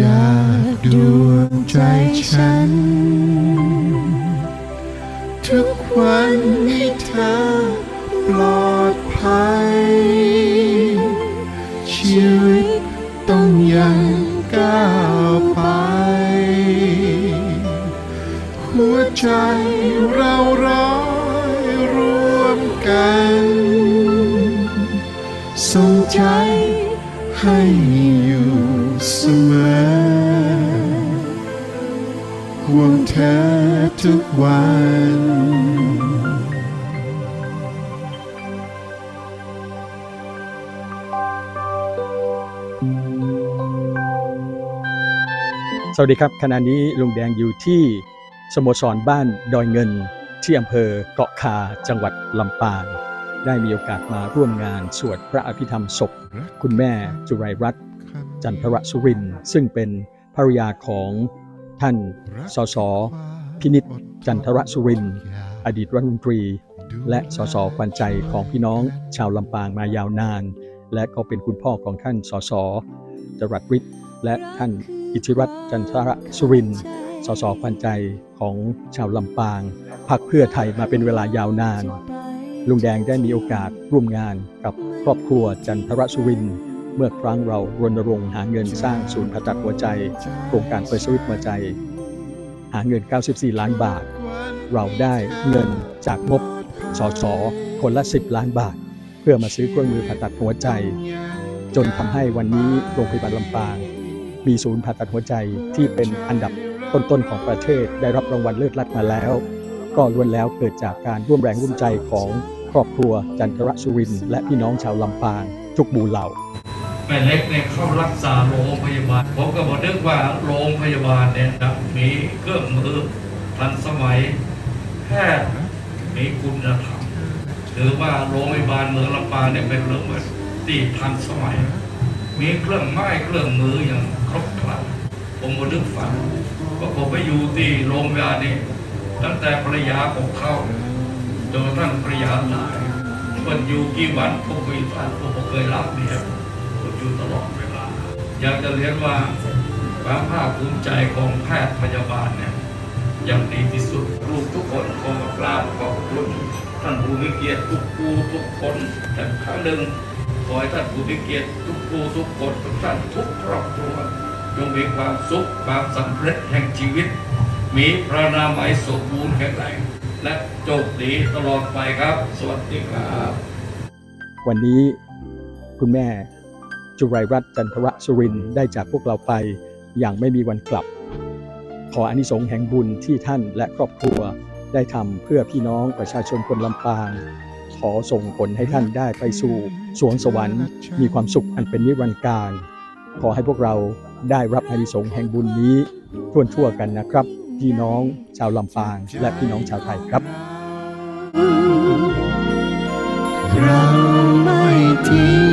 จากดวงใจฉัน ทุกวันให้เธอปลอดภัย ชีวิตต้องยังก้าวไป หัวใจเราร้อยรวมกันส่งใจ ให้อยู่เสมอห่วงเธอทุกวันสวัสดีครับขณะนี้ลุงแดงอยู่ที่สโมสรบ้านดอยเงิน ที่อำเภอเกาะคาจังหวัดลำปาง ได้มีโอกาสมาร่วมงานสวดพระอภิธรรมศพ คุณแม่จุไรรัตน์จันทรสุรินทร์ซึ่งเป็นภรรยาของท่านสสพินิจจันทรสุรินทร์อดีตรัฐมนตรี และสสขวัญใจของพี่น้องชาวลำปางมายาวนาน และก็เป็นคุณพ่อของท่านสสจรัสฤทธิ์และท่านอิทธิรัตน์จันทรสุรินทร์สสขวัญใจของชาวลำปางพรรคเพื่อไทยมาเป็นเวลายาวนาน ลุงแดงได้มีโอกาสร่วมงานกับครอบครัวจันทรสุริน เมื่อครั้งเรารณรงค์หาเงินสร้างศูนย์ผ่าตัดหัวใจ โครงการเปิดสวิตหัวใจ หาเงิน 94 ล้านบาท เราได้เงินจากงบสสคนละ 10 ล้านบาท เพื่อมาซื้อเครื่องมือผ่าตัดหัวใจ จนทำให้วันนี้โรงพยาบาลลำปาง มีศูนย์ผ่าตัดหัวใจที่เป็นอันดับต้นๆของประเทศได้รับรางวัลเลิศลัดมาแล้ว ก็ล้วนแล้วเกิดจากการร่วมแรงร่วมใจของครอบครัวจันทรสุรินและพี่น้องชาวลำปาง ทุกหมู่เหล่าแม่เล็กเนี่ยเข้ารักษาโรงพยาบาล ผมก็บอกนึกว่าโรงพยาบาลเนี่ยนะมีเครื่องมือทันสมัยแพทย์มีคุณธรรมหรือว่าโรงพยาบาลเมืองลำปางเนี่ยเป็นโรงพยาบาลที่ทันสมัย มีเครื่องไม้เครื่องมืออย่างครบครันผมก็นึกฝันว่าผมไปอยู่ที่โรงพยาบาลนี่ ตั้งแต่ภรรยาผมเข้าจนกระทั่งภรรยาตายมันอยู่กี่วันผมก็อยู่ฝันผมก็เคยรับเนี่ยผมอยู่ตลอดเวลา อยากจะเรียนว่าความภาคภูมิใจของแพทย์พยาบาลเนี่ยอย่างดีที่สุดลูกทุกคนขอกราบขอบคุณท่านผู้มีเกียรติทุกผู้ทุกคนแต่ครั้งหนึ่งขอให้ท่านผู้มีเกียรติทุกผู้ทุกคนทุกท่านทุกครอบครัวจงมีความสุขความสำเร็จแห่งชีวิต มีพระนามัยสมบูรณ์แข็งแรงและโชคดีตลอดไปครับ สวัสดีครับ วันนี้คุณแม่จุไรรัตน์จันทรสุรินได้จากพวกเราไปอย่างไม่มีวันกลับ ขออานิสงส์แห่งบุญที่ท่านและครอบครัวได้ทำเพื่อพี่น้องประชาชนคนลำปาง ขอส่งผลให้ท่านได้ไปสู่สวงสวรรค์ มีความสุขอันเป็นนิรันดร์การ ขอให้พวกเราได้รับอานิสงส์แห่งบุญนี้ทั่วทั่วๆกันนะครับ พี่น้องชาวลำปาง และพี่น้องชาวไทยครับ เราไม่ทิ้ง